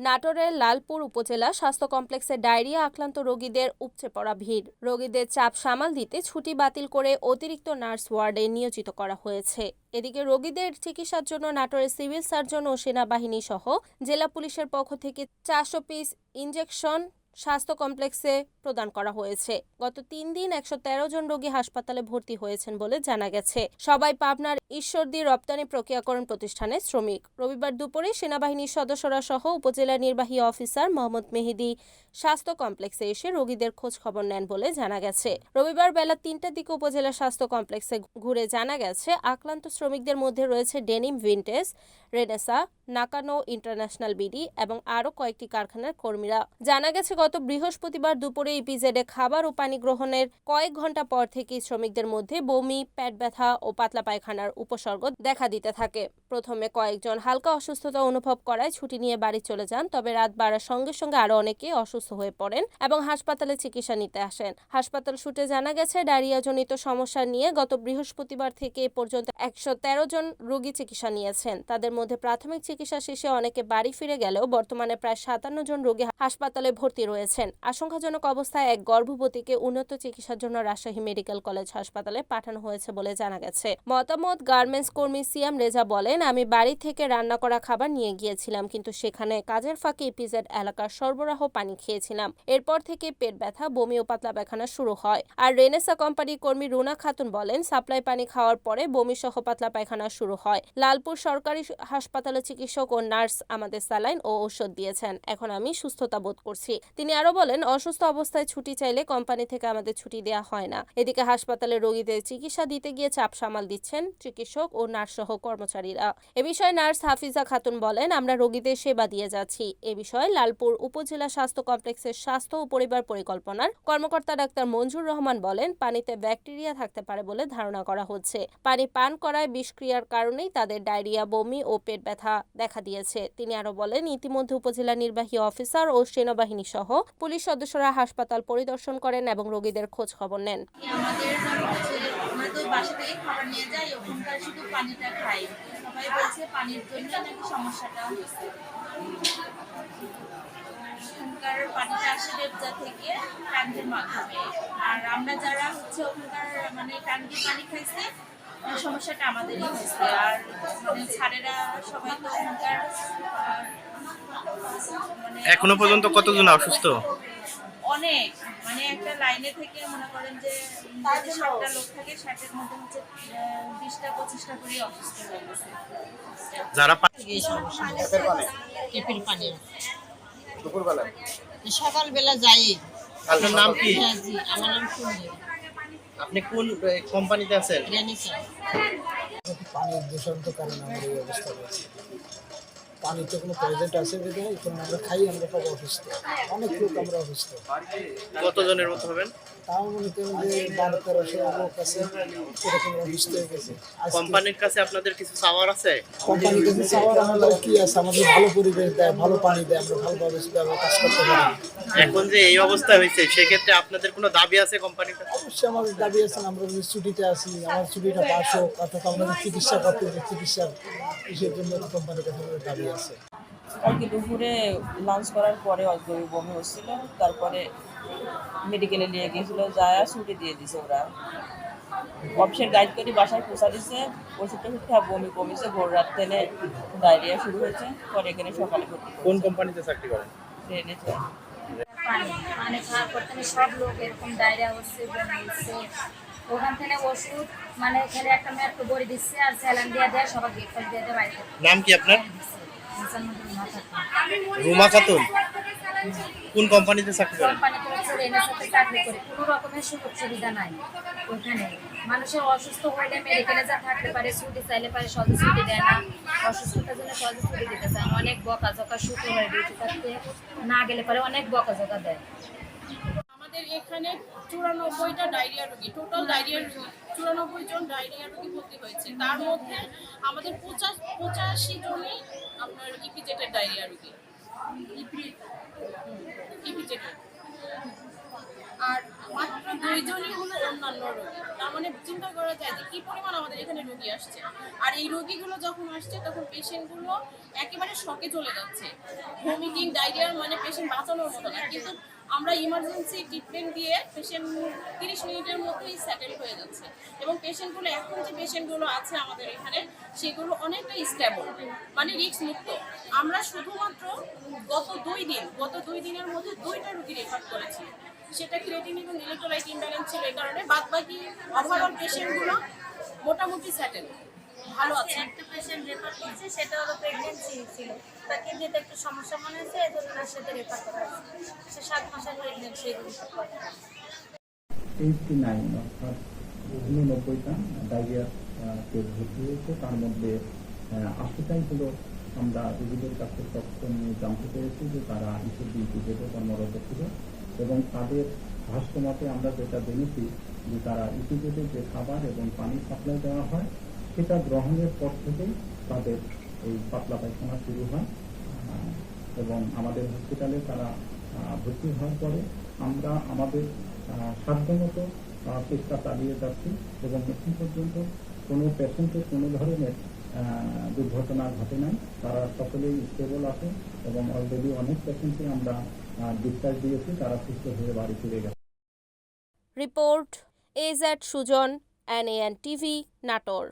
নাটোরের লালপুর উপজেলা স্বাস্থ্য কমপ্লেক্সে ডায়রিয়া আক্রান্ত রোগীদের উপচে পড়া ভিড়। রোগীদের চাপ সামাল দিতে ছুটি বাতিল করে অতিরিক্ত নার্স ওয়ার্ডে নিয়োজিত করা হয়েছে। এদিকে রোগীদের চিকিৎসার জন্য নাটোরের সিভিল সার্জন ও সেনাবাহিনী সহ জেলা পুলিশের পক্ষ থেকে চারশো পিস ইনজেকশন স্বাস্থ্য কমপ্লেক্সে প্রদান করা হয়েছে। গত তিন দিন একশো তেরো জন রোগী হাসপাতালে ভর্তি হয়েছেন বলে জানা গেছে। সবাই পাবনার ঈশ্বরদী রপ্তানি প্রক্রিয়াকরণ প্রতিষ্ঠানের শ্রমিক। রবিবার দুপুরে সেনাবাহিনীর সদস্যরা সহ উপজেলা নির্বাহী অফিসার মোহাম্মদ মেহেদি স্বাস্থ্য কমপ্লেক্সে এসে রোগীদের খোঁজ খবর নেন বলে জানা গেছে। রবিবার বেলা তিনটার দিকে উপজেলা স্বাস্থ্য কমপ্লেক্সে ঘুরে জানা গেছে, আক্রান্ত শ্রমিকদের মধ্যে রয়েছে Denim Vintage, Renaissance, Nakano International BD এবং আরও কয়েকটি কারখানার কর্মীরা। জানা গেছে গত বৃহস্পতিবার দুপুরে ইপিজেডে খাবার ও পানি গ্রহণের কয়েক ঘণ্টা পর থেকেই শ্রমিকদের মধ্যে বমি, পেট ব্যথা ও পাতলা পায়খানার উপসর্গ দেখা দিতে থাকে। প্রথমে কয়েকজন হালকা অসুস্থতা অনুভব করায় ছুটি নিয়ে বাড়ি চলে যান, তবে রাত বাড়ার সঙ্গে সঙ্গে আরও অনেকে অসুস্থ হয়ে পড়েন এবং হাসপাতালে চিকিৎসা নিতে আসেন। হাসপাতাল সূত্রে জানা গেছে, ডায়রিয়াজনিত সমস্যা নিয়ে গত বৃহস্পতিবার থেকে এ পর্যন্ত একশো তেরো জন রোগী চিকিৎসা নিয়েছেন। তাদের মধ্যে প্রাথমিক চিকিৎসা শেষে অনেকে বাড়ি ফিরে গেলেও বর্তমানে প্রায় সাতান্ন জন রোগী হাসপাতালে ভর্তি রয়েছেন। আশঙ্কাজনক অবস্থায় এক গর্ভবতীকে উন্নত চিকিৎসার জন্য রাজশাহী মেডিকেল কলেজ হাসপাতালে পাঠানো হয়েছে বলে জানা গেছে। মতামত, গার্মেন্টস কর্মী সিয়াম রেজা বলেন, আমি বাড়ি থেকে রান্না করা খাবার নিয়ে গিয়েছিলাম, কিন্তু সেখানে কাজের ফাঁকে ইপিজেড এলাকার সরবরাহ পানি খেয়েছিলাম। এরপর থেকে পেট ব্যথা, বমি ও পাতলা পায়খানা শুরু হয়। আর রেনেসা কোম্পানির কর্মী রুনা খাতুন বলেন, সাপ্লাই পানি খাওয়ার পরে বমি সহ পাতলা পায়খানা শুরু হয়। লালপুর সরকারি হাসপাতালে চিকিৎসক ও নার্স আমাদের স্যালাইন ও ঔষধ দিয়েছেন। এখন আমি সুস্থতা বোধ করছি। তিনি আরও বলেন, অসুস্থ অবস্থায় ছুটি চাইলে কোম্পানি থেকে আমাদের ছুটি দেয়া হয় না। এদিকে হাসপাতালে রোগীদের চিকিৎসা দিতে গিয়ে চাপ সামাল দিচ্ছেন চিকিৎসক ও নার্স সহ কর্মচারীরা। এ বিষয়ে নার্স হাফিজা খাতুন বলেন, আমরা রোগীদের সেবা দিয়ে যাচ্ছি। এ বিষয়ে লালপুর উপজেলা স্বাস্থ্য কমপ্লেক্সের স্বাস্থ্য ও পরিবার পরিকল্পনার কর্মকর্তা ডাক্তার মঞ্জুর রহমান বলেন, পানিতে ব্যাকটেরিয়া থাকতে পারে বলে ধারণা করা হচ্ছে। পানি পান করায় বিষক্রিয়ার কারণেই তাদের ডায়রিয়া, বমি ও পেট ব্যথা দেখা দিয়েছে। তিনি আরও বলেন, ইতিমধ্যে উপজেলা নির্বাহী অফিসার ও সেনাবাহিনী সহ পুলিশ সদস্যরা হাসপাতাল পরিদর্শন করেন এবং রোগীদের খোঁজ খবর নেন। থেকে আর আমরা যারা হচ্ছে ওখানকার মানে ট্যাঙ্কের পানি খাইছে সমস্যাটা আমাদেরই হয়েছে। আর মানে ছাড়েরা সবাই তো ওখানকার মানে এখনও পর্যন্ত কতজন অসুস্থ? অনেক। মানে একটা লাইনে থেকে মনে করেন যে যদি ষাটটা লোক থাকে ষাটের মধ্যে হচ্ছে বিশটা পঁচিশটা করে অসুস্থ হয়ে গেছে। যারা টেপের পানি। দুপুরবেলায় সকালবেলা যাই। আপনার নাম কি? হ্যাঁ জি আমার নাম সুন্দর আপনি কোন কোম্পানিতে আছেন? পানির পানির তো কারণে আমাদের এই অবস্থা হয়েছে। পানিতে কোনো প্রেজেন্ট আছে এখন আমরা খাই আমরা সব অসুস্থ। অনেক লোক আমরা অসুস্থ। কতজনের মতো হবেন? তাও মনে করেন যে বারো তেরোশো লোক আছে এরকম অসুস্থ হয়ে গেছে। কোম্পানির কাছে আপনাদের কিছু চাওয়ার আছে? কোম্পানি কাছে চাওয়ার আমাদের কি আছে? আমাদের ভালো পরিবেশ দেয় ভালো পানি দেয় আমরা ভালোভাবে কাজ করতে পারি। এখন যে এই অবস্থা হয়েছে সেক্ষেত্রে আপনাদের কোনো দাবি আছে কোম্পানির কাছে? অবশ্যই আমাদের দাবি আছে আমরা যদি ছুটিতে আসি আমার ছুটিটা পাস হোক অর্থাৎ আমাদের চিকিৎসা করতে চিকিৎসার ইসের জন্য কোম্পানির কাছে আমাদের দাবি আছে। কালকে দুপুরে লাঞ্চ করার পরে অজগবি বমি হচ্ছিল। তারপরে মেডিকেলে নিয়ে গিয়েছিল যায় ছুটি দিয়ে দিছে ওরা। অফিসের গাইড করে বাসায় পোষা দিছে ওষুধ টষুধ খাওয়া বমি কমেছে ভোর রাত থেকে ডায়রিয়া শুরু হয়েছে পরে এখানে সকালে ভর্তি কোন কোম্পানিতে চাকরি করেন? ট্রেনে পানি পানি খাওয়ার পর থেকে সব লোক এরকম ডায়রিয়া হচ্ছে বমি হচ্ছে। ওখান থেকে ওষুধ মানে এখানে একটা মেট্রো বড়ি দিচ্ছে আর স্যালান দিয়ে দেয় সবাই ব্রেকফাস্ট দিয়ে দেয় বাড়িতে। নাম কি আপনার? মাথা রুমা খাতুন? কোন কোম্পানিতে চাকরি করেন? কোম্পানিতে হচ্ছে রেনের সাথে চাকরি করে। কোনো রকমের সুযোগ সুবিধা নাই ওইখানে। মানুষের অসুস্থ হইলে মেডিকেলে যা থাকতে পারে ছুটি চাইলে পারে সহজে ছুটি দেয় না। অসুস্থতার জন্য সহজে ছুটি দিতে চায় অনেক বকা জকা শুরু হয় ডিউটি থাকতে না গেলে পারে অনেক বকা জকা দেয়। আমাদের এখানে চুরানব্বইটা ডায়রিয়া রোগী টোটাল ডায়রিয়া রোগী চুরানব্বই জন ডায়রিয়া রোগী ভর্তি হয়েছে। তার মধ্যে আমাদের পঁচাশ পঁচাশি জনই ইপিজেটের ডায়রিয়া রোগী। ইপিজেটের আর মাত্র দুইজনই হলো অন্যান্য রোগী। তার মানে চিন্তা করা যায় যে কি পরিমাণ আমাদের এখানে রোগী আসছে। আর এই রোগীগুলো যখন আসছে তখন পেশেন্টগুলো একেবারে শকে চলে যাচ্ছে। ভমিটিং ডায়রিয়ার মানে পেশেন্ট বাঁচানোর মতো না। কিন্তু আমরা ইমার্জেন্সি ট্রিটমেন্ট দিয়ে পেশেন্ট তিরিশ মিনিটের মধ্যেই সেটেল হয়ে যাচ্ছে। এবং পেশেন্টগুলো এখন যে পেশেন্টগুলো আছে আমাদের এখানে সেগুলো অনেকটা স্টেবল মানে রিক্স মুক্ত। আমরা শুধুমাত্র গত দুই দিন গত দুই দিনের মধ্যে দুইটা রুগী রেফার করেছি। সেটা ক্রিয়েটিন এবং ইলেকট্রোলাইট ইমব্যালেন্স ছিল এই কারণে বাদ বাকি ওভারঅল পেশেন্টগুলো মোটামুটি সেটেল ভালো আছে। একটা পেশেন্ট রেফার করছে সেটা হলো প্রেগনেন্সি ছিল। তার কিডনিতে একটু সমস্যা মনে হয়েছে এই তার সাথে রেফার করা হয়েছে। সাত মাসের প্রেগনেন্সি এইটটি তার মধ্যে আশিটাই হলো আমরা রোগীদের কাছে তথ্য নিয়ে জানতে পেরেছি যে তারা ইসিবি ইপিজেডে কর্মরত ছিল এবং তাদের ভাষ্যমতে আমরা যেটা জেনেছি যে তারা ইপিজেডে যে খাবার এবং পানি সাপ্লাই দেওয়া হয়, সেটা গ্রহণের পর থেকেই তাদের এই পাতলা পায়খানা শুরু হয়। এবং আমাদের হসপিটালে তারা ভর্তি হওয়ার পরে আমরা আমাদের সাধ্যমতো চেষ্টা চালিয়ে যাচ্ছি এবং এখন পর্যন্ত কোনো পেশেন্টের কোনো ধরনের দুর্ঘটনা ঘটে নাই। তারা সকলেই স্টেবল আছে এবং অলরেডি অনেক পেশেন্টকে আমরা ডিসচার্জ দিয়েছি। তারা সুস্থ হয়ে বাড়ি ফিরে গেছে। Report AZ Sujan NAN TV Natore.